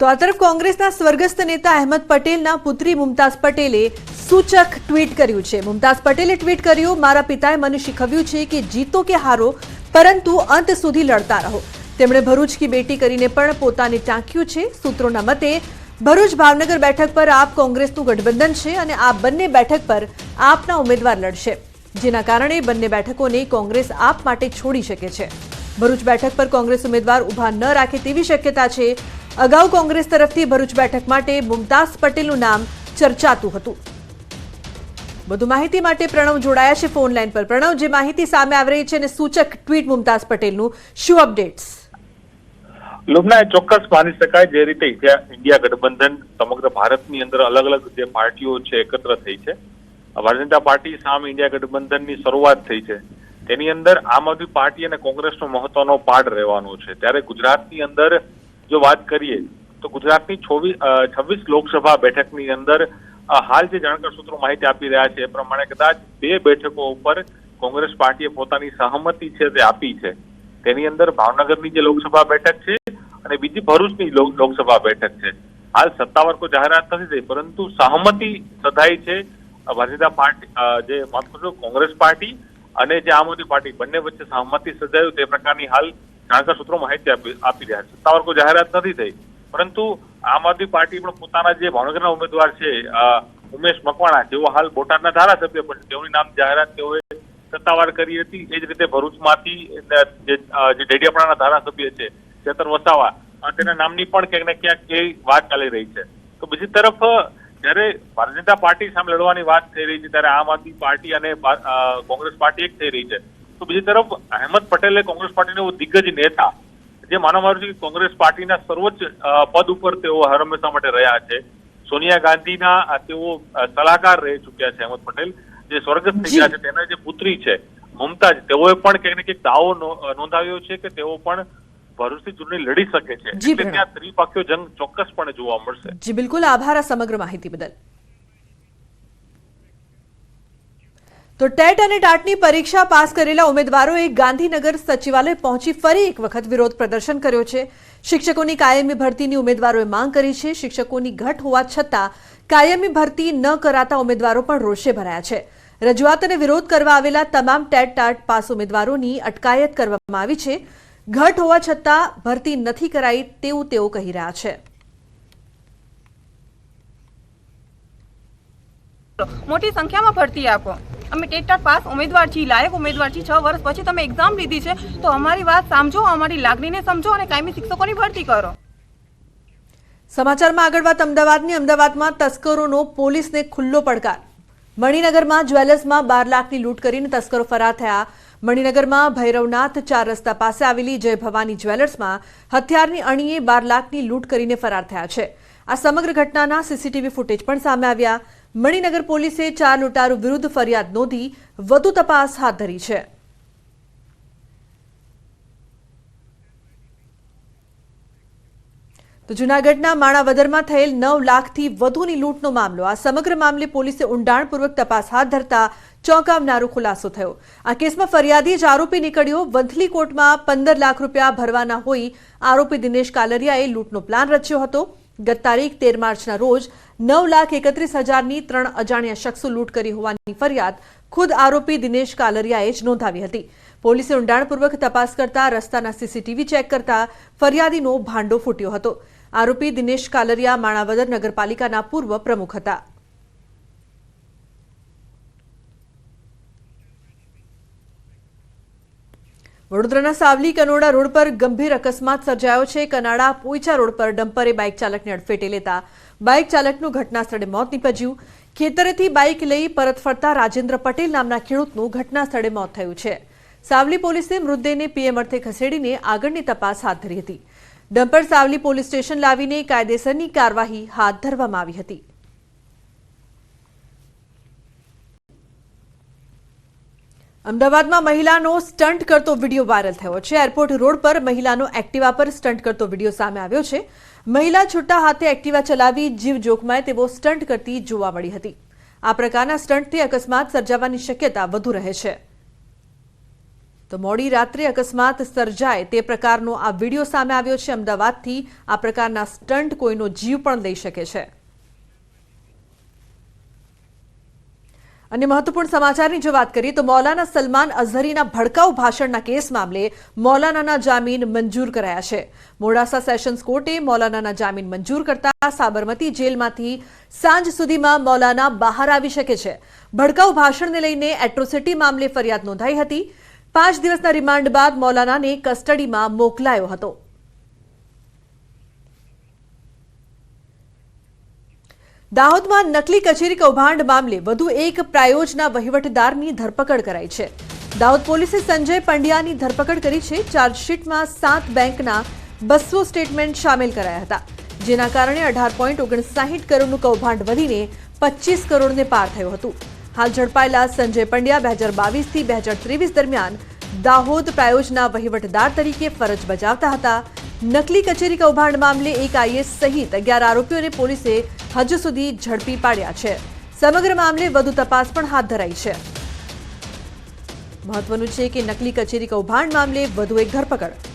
તો આ તરફ કોંગ્રેસના સ્વર્ગસ્થ નેતા અહેમદ પટેલના પુત્રી મુમતાઝ પટેલે સૂચક ટ્વીટ કર્યું છે. મુમતાઝ પટેલે ટ્વીટ કર્યું, મારા પિતાએ મને શીખવ્યું છે કે જીતો કે હારો, પરંતુ અંત સુધી લડતા રહો. તેમણે ભરૂચ કી બેટી કરીને પણ પોતાને ટાંક્યું છે. સૂત્રોના મતે, ભરૂચ ભાવનગર બેઠક પર આપ કોંગ્રેસનું ગઠબંધન છે અને આ બંને બેઠક પર આપના ઉમેદવાર લડશે. જેના કારણે બંને બેઠકોને કોંગ્રેસ આપ માટે છોડી શકે છે. ભરૂચ બેઠક પર કોંગ્રેસ ઉમેદવાર ઊભા ન રાખે તેવી શક્યતા છે. અગાઉ કોંગ્રેસ તરફથી ભરૂચ બેઠક માટે મુમતાઝ પટેલનું નામ ચર્ચાતું હતું. વધુ માહિતી માટે પ્રણવ જોડાયા છે ફોન લાઈન પર. પ્રણવ, જે માહિતી સામે આવી રહી છે અને સૂચક ટ્વીટ મુમતાઝ પટેલનું, શું અપડેટ્સ? લુબના ચોક્કસ માની શકાય જે રીતે ઇન્ડિયા ગઠબંધન સમગ્ર ભારતની અંદર અલગ અલગ જે પાર્ટીઓ છે એકત્ર થઈ છે. ભારતીય જનતા પાર્ટી સામે ઇન્ડિયા ગઠબંધનની શરૂઆત થઈ છે. તેની અંદર આમ આદમી પાર્ટી અને કોંગ્રેસનો મહત્વનો પાઠ રહેવાનો છે. ત્યારે ગુજરાતની અંદર જો વાત કરીએ, તો ગુજરાતની છવ્વીસ લોકસભા બેઠકની અંદર હાલ જે જાણકાર સૂત્રો માહિતી આપી રહ્યા છે એ પ્રમાણે કદાચ બે બેઠકો ઉપર કોંગ્રેસ પાર્ટીએ પોતાની સહમતિ છે તે આપી છે. તેની અંદર ભાવનગરની જે લોકસભા બેઠક છે અને બીજી ભરૂચની લોકસભા બેઠક છે. હાલ સત્તાવાર કોઈ જાહેરાત નથી થઈ, પરંતુ સહમતિ સધાઈ છે ભારતીય પાર્ટી જે માફ કરશો કોંગ્રેસ પાર્ટી અને જે આમ આદમી પાર્ટી બંને વચ્ચે સહમતિ સજાયું તે પ્રકારની હાલ જાણકાર સૂત્રો માહિતી આપી રહ્યા છે. સત્તાવાર કોઈ જાહેરાત નથી થઈ. પરંતુ આમ આદમી પાર્ટી પણ પોતાના જે ભાવનગરના ઉમેદવાર છે ઉમેશ મકવાણા, જેઓ હાલ બોટાદના ધારાસભ્ય પણ તેઓની નામ જાહેરાત તેઓએ સત્તાવાર કરી હતી. એ જ રીતે ભરૂચમાંથી જે ડેડિયાપાડાના ધારાસભ્ય છે ચેતર વસાવા તેના નામની પણ ક્યાંક ને ક્યાંક એ વાત ચાલી રહી છે. તો બીજી તરફ જ્યારે ભારતીય જનતા પાર્ટી સામે લડવાની વાત થઈ રહી છે, ત્યારે આમ આદમી પાર્ટી અને કોંગ્રેસ પાર્ટી એક થઈ રહી છે. તો બીજી તરફ અહેમદ પટેલે કોંગ્રેસ પાર્ટીનો એવો દિગ્ગજ નેતા જે માનવામાં આવ્યું છે કે કોંગ્રેસ પાર્ટીના સર્વોચ્ચ પદ ઉપર તેઓ હંમેશા માટે રહ્યા છે. સોનિયા ગાંધીના તેઓ સલાહકાર રહી ચુક્યા છે અહેમદ પટેલ જે સ્વર્ગસ્થ થઈ ગયા છે. તેના જે પુત્રી છે મુમતાજ તેઓએ પણ ક્યાંક ને ક્યાંક દાવો નોંધાવ્યો છે કે તેઓ પણ ભરૂચથી ચૂંટણી લડી શકે છે. એટલે ત્યાં ત્રિપક્ષીય જંગ ચોક્કસપણે જોવા મળશે. જી બિલકુલ. આભાર આ સમગ્ર માહિતી બદલ. તો ટેટ અને ટાટની પરીક્ષા પાસ કરેલા ઉમેદવારોએ ગાંધીનગર સચિવાલય પહોંચી ફરી એક વખત વિરોધ પ્રદર્શન કર્યો છે. શિક્ષકોની કાયમી ભરતીની ઉમેદવારોએ માંગ કરી છે. શિક્ષકોની ઘટ હોવા છતાં કાયમી ભરતી ન કરાતા ઉમેદવારો પણ રોષે ભરાયા છે. રજૂઆત અને વિરોધ કરવા આવેલા તમામ ટેટ, ટાટ પાસ ઉમેદવારોની અટકાયત કરવામાં આવી છે. ઘટ હોવા છતાં ભરતી નથી કરાઈ તેવું તેઓ કહી રહ્યા છે. મોટી સંખ્યામાં ભરતી આપો. અમે ટેટા પાસ ઉમેદવાર છીએ લાયક ઉમેદવાર છીએ છ વર્ષ પછી તમે એક્ઝામ લીધી છે, તો અમારી વાત સમજો અમારી લાગણીને સમજો અને કાયમી શિક્ષકોની ભરતી કરો. સમાચારમાં આગળ વાત અમદાવાદની. અમદાવાદમાં તસ્કરોનો પોલીસને ખુલ્લો પડકાર. મણિનગરમાં જ્વેલર્સમાં બાર લાખની લૂંટ કરીને તસ્કરો ફરાર થયા. મણિનગરમાં ભૈરવનાથ ચાર રસ્તા પાસે આવેલી જય ભવાની જ્વેલર્સમાં હથિયારની અણીએ બાર લાખની લૂંટ કરીને ફરાર થયા છે. આ સમગ્ર ઘટનાના સીસીટીવી ફૂટેજ પણ સામે આવ્યા. મણિનગર પોલીસે ચાર લૂંટારૂ વિરુદ્ધ ફરિયાદ નોંધી વધુ તપાસ હાથ ધરી છે. તો જૂનાગઢના માણાવદરમાં થયેલ નવ લાખથી વધુની લૂંટનો મામલો. આ સમગ્ર મામલે પોલીસે ઊંડાણપૂર્વક તપાસ હાથ ધરતા ચોંકાવનારો ખુલાસો થયો. આ કેસમાં ફરિયાદી જ આરોપી નીકળ્યો. વંથલી કોર્ટમાં પંદર લાખ રૂપિયા ભરવાના હોઈ આરોપી દિનેશ કાલરિયાએ લૂંટનો પ્લાન રચ્યો હતો. ગત તારીખ તેર માર્ચના રોજ નવ લાખ એકત્રીસ હજારની ત્રણ અજાણ્યા શખ્સો લૂંટ કરી હોવાની ફરિયાદ ખુદ આરોપી દિનેશ કાલરિયાએ જ નોંધાવી હતી. પોલીસે ઊંડાણપૂર્વક તપાસ કરતા રસ્તાના સીસીટીવી ચેક કરતા ફરિયાદીનો ભાંડો ફૂટ્યો હતો. આરોપી દિનેશ કાલરિયા માણાવદર નગરપાલિકાના પૂર્વ પ્રમુખ હતા. વડોદરાના સાવલી કનોડા રોડ પર ગંભીર અકસ્માત સર્જાયો છે. કનાડા પોઈચા રોડ પર ડમ્પરે બાઇક ચાલકને અડફેટે લેતા બાઇક ચાલકનું ઘટના સ્થળે મોત નીપજ્યું. ખેતરેથી બાઇક લઈ પરત ફરતા રાજેન્દ્ર પટેલ નામના ખેડૂતનું ઘટના સ્થળે મોત થયું છે. સાવલી પોલીસે મૃતદેહને પીએમ અર્થે ખસેડીને આગળની તપાસ હાથ ધરી હતી. ડમ્પર સાવલી પોલીસ સ્ટેશન લાવીને કાયદેસરની કાર્યવાહી હાથ ધરવામાં આવી હતી. અમદાવાદમાં મહિલાનો સ્ટન્ટ કરતો વીડિયો વાયરલ થયો છે. એરપોર્ટ રોડ પર મહિલાનો એક્ટિવા પર સ્ટન્ટ કરતો વીડિયો સામે આવ્યો છે. મહિલા છૂટા હાથે એક્ટિવા ચલાવી જીવ જોખમાય તેવો સ્ટન્ટ કરતી જોવા મળી હતી. આ પ્રકારના સ્ટન્ટથી અકસ્માત સર્જાવાની શક્યતા વધુ રહે છે. તો મોડી રાત્રે અકસ્માત સર્જાય તે પ્રકારનો આ વીડિયો સામે આવ્યો છે. અમદાવાદથી આ પ્રકારના સ્ટન્ટ કોઈનો જીવ પણ લઈ શકે છે. અને મહત્વપૂર્ણ સમાચારની જો વાત કરીએ તો મૌલાના સલમાન અઝહરીના ભડકાઉ ભાષણના કેસ મામલે મૌલાનાના જામીન મંજૂર કરાયા છે. મોડાસા સેશન્સ કોર્ટે મૌલાનાના જામીન મંજૂર કરતા સાબરમતી જેલમાંથી સાંજ સુધીમાં મૌલાના બહાર આવી શકે છે. ભડકાઉ ભાષણને લઈને એટ્રોસિટી મામલે ફરિયાદ નોંધાઈ હતી. પાંચ દિવસના રિમાન્ડ બાદ મૌલાનાને કસ્ટડીમાં મોકલાયો હતો. દાહોદમાં નકલી કચેરી કૌભાંડ મામલે વધુ એક પ્રાયોજના વહીવટદારની ધરપકડ કરાઈ છે. દાહોદ પોલીસે સંજય પંડ્યાની ધરપકડ કરી છે. ચાર્જશીટમાં સાત બેંકના બસો સ્ટેટમેન્ટ સામેલ કરાયા હતા. જેના કારણે અઢાર પોઈન્ટ ઓગણસાહીઠ કરોડનું કૌભાંડ વધીને પચીસ કરોડને પાર થયું હતું. હાલ ઝડપાયેલા સંજય પંડ્યા બે હજાર બાવીસથી બે હજાર ત્રેવીસ દરમિયાન દાહોદ પ્રાયોજના વહીવટદાર તરીકે ફરજ બજાવતા હતા. નકલી કચેરી કૌભાંડ મામલે એક આઈએસ સહિત અગિયાર આરોપીઓને પોલીસે હજુ સુધી ઝડપી પાડ્યા છે. સમગ્ર મામલે વધુ તપાસ પણ હાથ ધરાઈ છે. મહત્વનું છે કે નકલી કચેરી કૌભાંડ મામલે વધુ એક ધરપકડ.